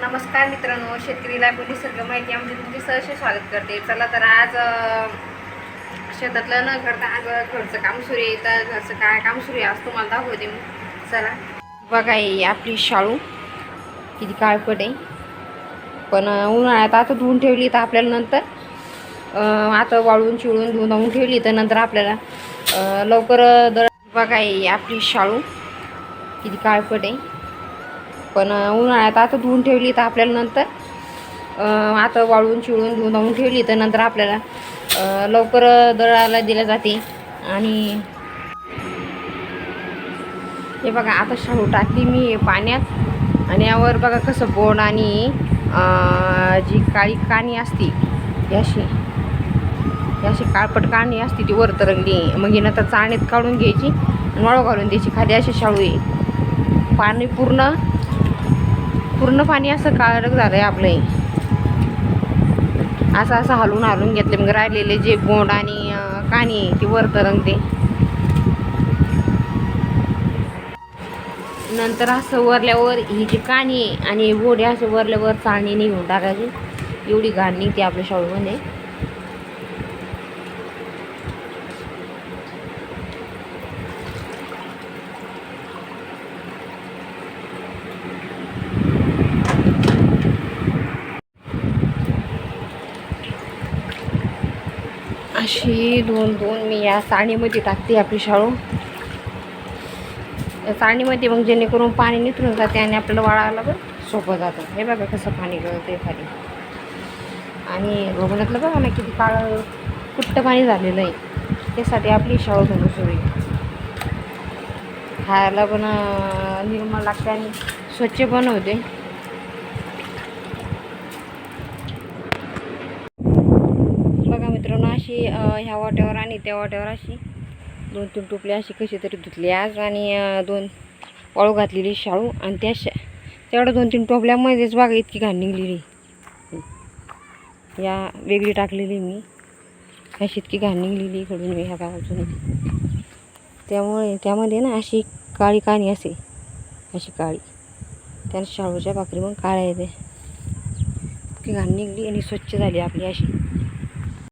नमस्कार मित्रांनो शेतकरी लायब्ररी सगळं माहिती आमचे तुमचे सहर्ष स्वागत करते. चला तर आज शेतातलं न करता आज घरचं काम सुरू आहे. तर घरचं काय काम सुरू आहे आज तुम्हाला दाखवते मी. चला. बघा ही आपली शाळू. किती काळपट आहे. पण उन्हाळ्यात आता धुवून ठेवली तर आपल्याला नंतर आता वाळून चिळून धुवून धावून ठेवली तर नंतर आपल्याला लवकर दळ बघा ही आपली शाळू. किती काळपट आहे. पण उन्हाळ्यात आता धुवून ठेवली तर आपल्याला नंतर आता वाळून चिळून धुवून धावून ठेवली तर नंतर आपल्याला लवकर दळायला दिल्या जाते. आणि हे बघा आता शाळू टाकली मी पाण्यात. आणि यावर बघा कसं बोंड आणि जी काळी काणी असती याशी अशी काळपट काणी असती ती वर तरंगली मग ही नंतर चाळणीत काढून घ्यायची आणि वाळू घालून द्यायची. खाली अशी शाळू आहे. पाणी पूर्ण पूर्ण पाणी असं काळक झालं आहे आपलं असं असं हलवून हलवून घेतले मग राहिलेले जे बोंड आणि काणी आहे, ती वर तरंगते नंतर असं वरल्यावर ही जी काणी आहे आणि बोडे असं वरल्यावर चाळणीने घेऊन टाकायची. एवढी घाण निघते आपल्या शाळूमध्ये. अशी दोन दोन मी या साणीमध्ये टाकते आपली शाळू. या चाळणीमध्ये मग जेणेकरून पाणी निथरून जाते आणि आपल्याला वाळायला पण सोपं जातं. हे बघा कसं पाणी गळते खाली. आणि भोगण्यातलं बघा ना किती काळं कुट्ट पाणी झालेलं आहे. त्यासाठी आपली शाळू धुणं सुरू खायला पण निर्मळ लागते आणि स्वच्छ पण होते बघा मित्रांनो अशी ह्या वाट्यावर आणि त्या वाट्यावर अशी दोन तीन टोपले अशी कशी तरी धुतली आज आणि दोन वाळू घातलेली शाळू आणि त्या शा तेवढ्या दोन तीन टोपल्यामध्येच बघा इतकी घाण निघलेली. या वेगळी टाकलेली मी. अशी इतकी घाण निघलेली इकडून मी ह्या गावातून. त्यामुळे त्यामध्ये ना अशी काळी काणी असे अशी काळी. त्या शाळूच्या भाकरी मग काळ्या येते इतकी घाण निघली आणि स्वच्छ झाली आपली अशी.